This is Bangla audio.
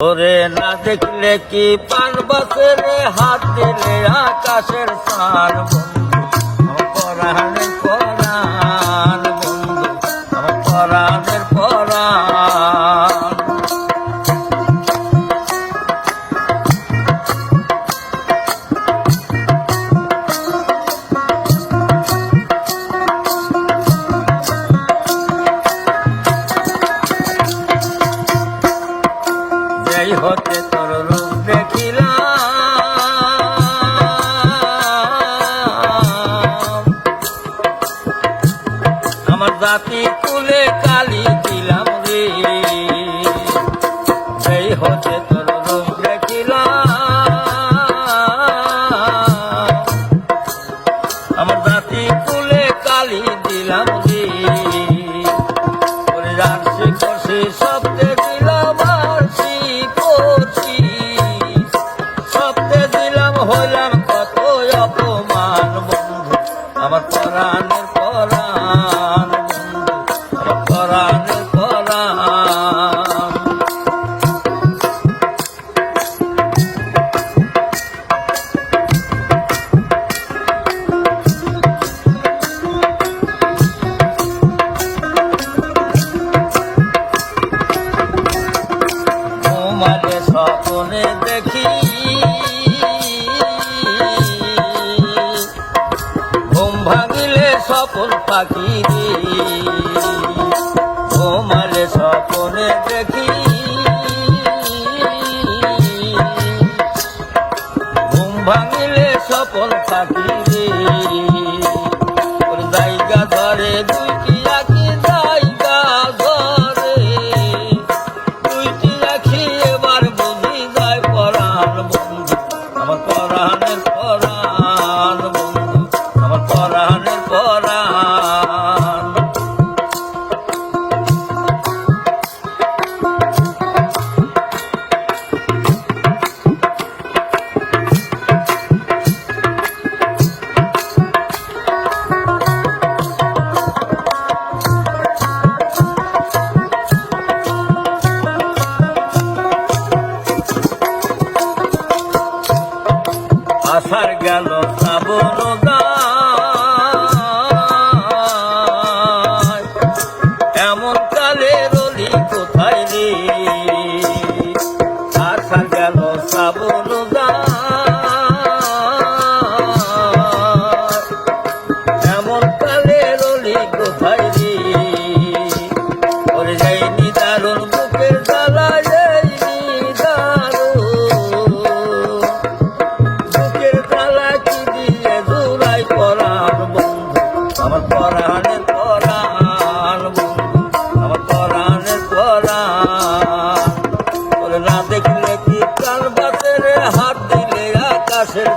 ওরে না দেখলে কি পান বসে হাতে আকাশের সার বন্ধু? জাতি কুলে কালি দিলাম রে। যেই হতে তোর রূপ দেখিলাম। আমার জাতি কুলে কালি দিলাম রে। ওরে রাশি কষি শব্দে দিলাম শব্দে দিলাম হইলাম কত অপমান বন্ধু। আমার পরাণের দেখি। ঘুম ভাঙিলে স্বপন পাখি রে। তোমারে স্বপ্নে দেখি। ঘুম ভাঙিলে স্বপন পাখি জায়গা ধরে দুইটি আসার গেল শ্রাবণ। এমন কালে রলি কোথায় রে পরাণের পরাণ আমার পরাণের পরাণ। না দেখলে কি কাল বাসের হাত দিলে আকাশের